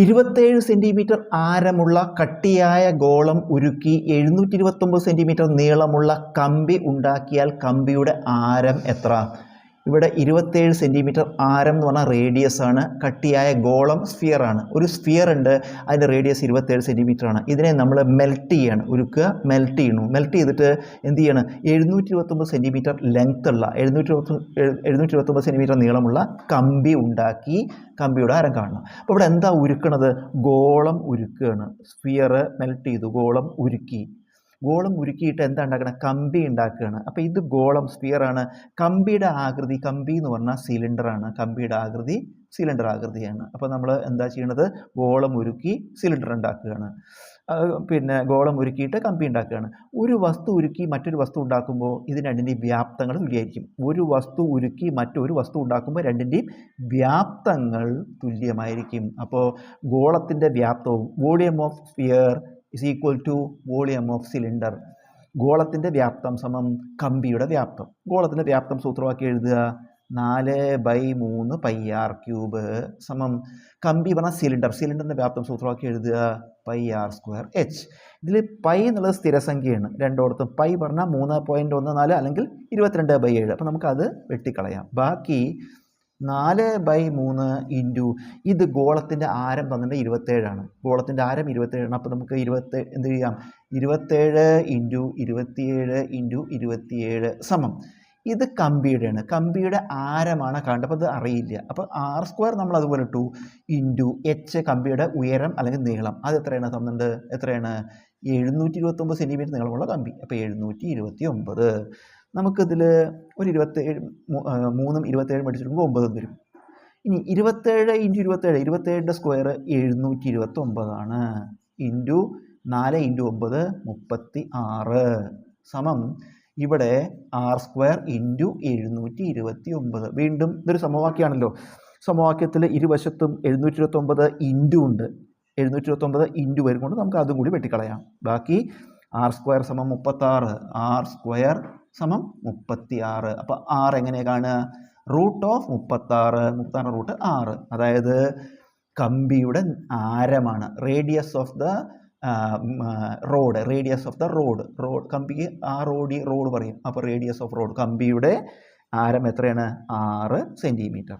ഇരുപത്തേഴ് സെന്റിമീറ്റർ ആരമുള്ള കട്ടിയായ ഗോളം ഉരുക്കി എഴുന്നൂറ്റി ഇരുപത്തൊമ്പത് സെന്റിമീറ്റർ നീളമുള്ള കമ്പി ഉണ്ടാക്കിയാൽ കമ്പിയുടെ ആരം എത്ര? ഇവിടെ ഇരുപത്തേഴ് സെന്റിമീറ്റർ ആരം എന്ന് പറഞ്ഞാൽ റേഡിയസ് ആണ്. കട്ടിയായ ഗോളം സ്ഫിയർ ആണ്. ഒരു സ്ഫിയർ ഉണ്ട് അതിന്റെ റേഡിയസ് ഇരുപത്തേഴ് സെന്റിമീറ്റർ ആണ്. ഇതിനെ നമ്മൾ മെൽറ്റ് ചെയ്യണം. ഉരുക്കുക മെൽറ്റ് ചെയ്യണു. മെൽറ്റ് ചെയ്തിട്ട് എന്ത് ചെയ്യണം? എഴുന്നൂറ്റി ഇരുപത്തൊമ്പത് സെന്റിമീറ്റർ ലെങ്ത് ഉള്ള എഴുന്നൂറ്റി എഴുന്നൂറ്റി ഇരുപത്തൊമ്പത് സെന്റിമീറ്റർ നീളമുള്ള കമ്പി ഉണ്ടാക്കി കമ്പിയുടെ ആരം കാണണം. അപ്പോൾ ഇവിടെ എന്താ ഉരുക്കണത്? ഗോളം ഉരുക്കുകയാണ്. സ്ഫിയർ മെൽറ്റ് ചെയ്തു ഗോളം ഉരുക്കി. ഗോളം ഉരുക്കിയിട്ട് എന്താ ഉണ്ടാക്കണം? കമ്പി ഉണ്ടാക്കുകയാണ്. അപ്പോൾ ഇത് ഗോളം സ്ഫിയർ ആണ്. കമ്പിയുടെ ആകൃതി കമ്പി എന്ന് പറഞ്ഞാൽ സിലിണ്ടറാണ് കമ്പിയുടെ ആകൃതി സിലിണ്ടർ ആകൃതിയാണ്. അപ്പോൾ നമ്മൾ എന്താ ചെയ്യണത്? ഗോളം ഉരുക്കി സിലിണ്ടർ ഉണ്ടാക്കുകയാണ്. പിന്നെ ഗോളം ഉരുക്കിയിട്ട് കമ്പി ഉണ്ടാക്കുകയാണ്. ഒരു വസ്തു ഉരുക്കി മറ്റൊരു വസ്തു ഉണ്ടാക്കുമ്പോൾ ഇത് രണ്ടിന്റെയും വ്യാപ്തങ്ങൾ തുല്യമായിരിക്കും. ഒരു വസ്തു ഉരുക്കി മറ്റൊരു വസ്തു ഉണ്ടാക്കുമ്പോൾ രണ്ടിന്റെയും വ്യാപ്തങ്ങൾ തുല്യമായിരിക്കും. അപ്പോൾ ഗോളത്തിന്റെ വ്യാപ്തവും volume of sphere is equal to volume of cylinder ഗോളത്തിന്റെ വ്യാപ്തം സമം കമ്പിയുടെ വ്യാപ്തം. ഗോളത്തിന്റെ വ്യാപ്തം സൂത്രമാക്കി എഴുതുക. നാല് ബൈ മൂന്ന് പൈ ആർ ക്യൂബ് സമം കമ്പി പറഞ്ഞാൽ സിലിണ്ടർ സിലിണ്ടറിന്റെ വ്യാപ്തം സൂത്രമാക്കി എഴുതുക. പൈ ആർ സ്ക്വയർ എച്ച് ഇതിൽ പൈ എന്നുള്ളത് സ്ഥിരസംഖ്യയാണ്. രണ്ടോടത്തും പൈ പറഞ്ഞാൽ മൂന്ന് പോയിന്റ് ഒന്ന് നാല് അല്ലെങ്കിൽ ഇരുപത്തിരണ്ട് ബൈ ഏഴ്. അപ്പോൾ നമുക്കത് വെട്ടിക്കളയാം. ബാക്കി നാല് ബൈ മൂന്ന് ഇന്റു ഇത് ഗോളത്തിന്റെ ആരം തന്നിട്ട് ഇരുപത്തേഴാണ്. ഗോളത്തിന്റെ ആരം ഇരുപത്തേഴാണ്. അപ്പോൾ നമുക്ക് ഇരുപത്തെ എന്ത് ചെയ്യാം? ഇരുപത്തേഴ് ഇന്റു ഇരുപത്തിയേഴ് ഇന്റു ഇരുപത്തിയേഴ് സമം. ഇത് കമ്പിയുടെയാണ്. കമ്പിയുടെ ആരമാണ് കണ്ടപ്പോൾ അത് അറിയില്ല. അപ്പോൾ ആർ സ്ക്വയർ നമ്മൾ അതുപോലെ ഇട്ടു. ഇന്റു എച്ച് കമ്പിയുടെ ഉയരം അല്ലെങ്കിൽ നീളം. അത് എത്രയാണ് തന്നിട്ടുണ്ട് എത്രയാണ്? എഴുന്നൂറ്റി ഇരുപത്തൊമ്പത് സെന്റിമീറ്റർ നീളമുള്ള കമ്പി. അപ്പോൾ എഴുന്നൂറ്റി ഇരുപത്തി ഒമ്പത് നമുക്കിതിൽ ഒരു ഇരുപത്തേഴ് മൂന്നും ഇരുപത്തേഴും പഠിച്ചിട്ടുമ്പോൾ ഒമ്പതും വരും ഇനി ഇരുപത്തേഴ് ഇന്റു ഇരുപത്തേഴ് ഇരുപത്തേഴിന്റെ സ്ക്വയർ എഴുന്നൂറ്റി ഇരുപത്തൊമ്പതാണ് ഇന്റു നാല് ഇന്റു ഒമ്പത് മുപ്പത്തി ആറ് സമം ഇവിടെ ആർ സ്ക്വയർ ഇന്റു എഴുന്നൂറ്റി ഇരുപത്തി ഒമ്പത് വീണ്ടും ഇതൊരു സമവാക്യമാണല്ലോ. സമവാക്യത്തിൽ ഇരുവശത്തും എഴുന്നൂറ്റി ഇരുപത്തൊമ്പത് ഇന്റു ഉണ്ട്. എഴുന്നൂറ്റി ഇരുപത്തൊമ്പത് ഇന്റു വരും കൊണ്ട് നമുക്ക് അതും കൂടി വെട്ടിക്കളയാം. ബാക്കി ആർ സ്ക്വയർ സമം മുപ്പത്താറ് ആർ സ്ക്വയർ സമം മുപ്പത്തി ആറ് അപ്പോൾ ആറ് എങ്ങനെയാണ്? കാണുക റൂട്ട് ഓഫ് മുപ്പത്താറ് മുപ്പത്താറ് റൂട്ട് ആറ്. അതായത് കമ്പിയുടെ ആരമാണ്. Radius of the rod. Radius of the rod. Rod കമ്പിക്ക് ആ റോഡി റോഡ് പറയും. അപ്പോൾ റേഡിയസ് ഓഫ് റോഡ്. കമ്പിയുടെ ആരം എത്രയാണ്? ആറ് സെന്റിമീറ്റർ